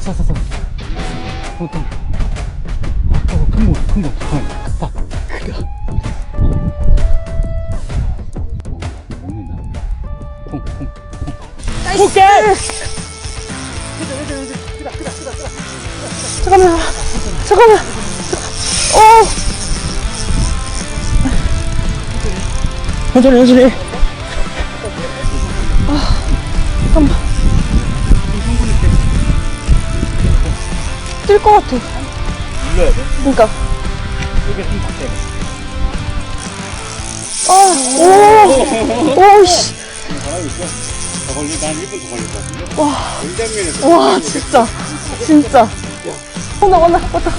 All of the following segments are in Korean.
잠깐. 어, 금붕, 금붕, 잠깐만. 봐. 그니까. 먹는다. 콩, 콩. 오케이! 잠깐만, 잠깐만. 어! 천천히, 천천히. 뛸것 같아. 눌러야 돼? 그니까. 이게 힘 받대. 아, 오! 오, 씨. 잘하고 있어. 더 걸린다. 한 1분 더 걸릴 것 같은데? 와. 연장면에서. 와, 진짜. 진짜. 온다, 온다. 왔다.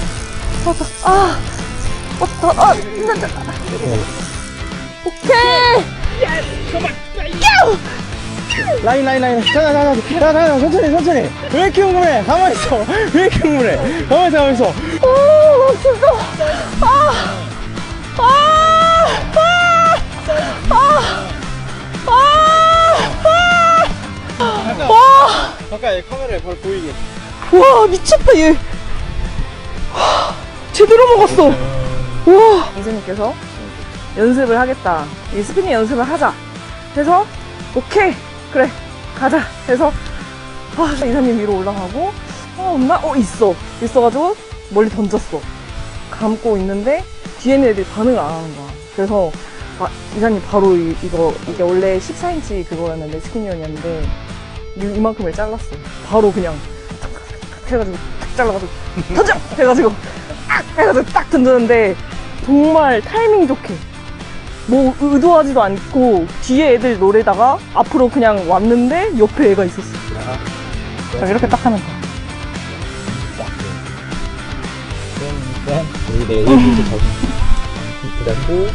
왔다. 아. 왔다. 아, 진짜. 오케이! 라인 라인 라인 자자자자 천천히 천천히 왜 이렇게 흥분해 가만히 있어 왜 이렇게 흥분해 가만히 있어 가만히 있어 오, 진짜. 아. 아. 아. 아. 아. 와. 가까이 카메라에 바로 보이게 와 미쳤다 얘 와, 제대로 먹었어 와 선생님께서 연습을 하겠다 이 스피닝 연습을 하자 해서 오케이 그래 가자 해서 아 이사님 위로 올라가고 어 없나? 어 있어 있어가지고 멀리 던졌어 감고 있는데 뒤에 있는 애들이 반응을 안 하는 거야 그래서 아, 이사님 바로 이, 이거 이게 원래 14인치 그거였는데 스키니언이었는데 이- 이만큼을 잘랐어 바로 그냥 해가지고 탁 잘라가지고 던져! 해가지고 악! 해가지고 딱 던졌는데 정말 타이밍 좋게 뭐 의도하지도 않고 뒤에 애들 노래다가 앞으로 그냥 왔는데 옆에 애가 있었어. 자 이렇게 딱 하면 돼. 여기 내가 이렇게 잡고 그리고